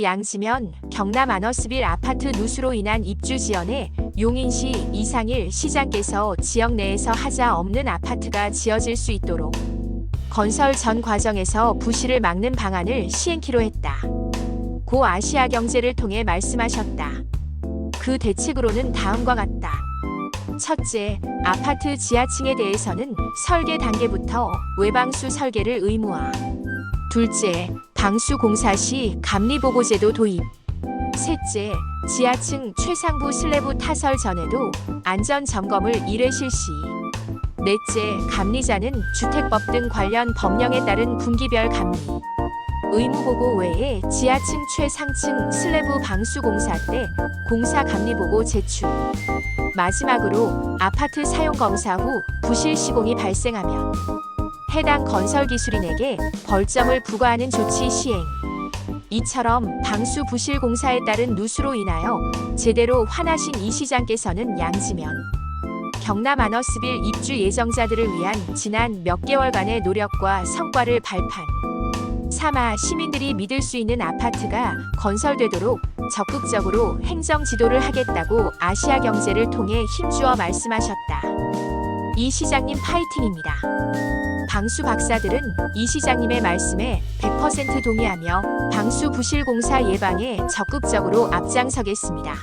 양지면 경남 아너스빌 아파트 누수로 인한 입주 지연에 용인시 이상일 시장께서 지역 내에서 하자 없는 아파트가 지어질 수 있도록 건설 전 과정에서 부실을 막는 방안을 시행키로 했다. 고 아시아 경제를 통해 말씀하셨다. 그 대책으로는 다음과 같다. 첫째, 아파트 지하층에 대해서는 설계 단계부터 외방수 설계를 의무화. 둘째, 방수 공사 시 감리 보고제도 도입. 셋째, 지하층 최상부 슬래브 타설 전에도 안전 점검을 1회 실시. 넷째, 감리자는 주택법 등 관련 법령에 따른 분기별 감리. 의무 보고 외에 지하층 최상층 슬래브 방수 공사 때 공사 감리 보고 제출. 마지막으로 아파트 사용 검사 후 부실 시공이 발생하면 해당 건설 기술인에게 벌점을 부과하는 조치 시행. 이처럼 방수 부실 공사에 따른 누수로 인하여 제대로 화나신 이 시장께서는 양지면 경남 아너스빌 입주 예정자들을 위한 지난 몇 개월간의 노력과 성과를 발판. 삼아 시민들이 믿을 수 있는 아파트가 건설되도록 적극적으로 행정 지도를 하겠다고 아시아 경제를 통해 힘주어 말씀하셨다. 이 시장님 파이팅입니다. 방수 박사들은 이 시장님의 말씀에 100% 동의하며 방수 부실 공사 예방에 적극적으로 앞장서겠습니다.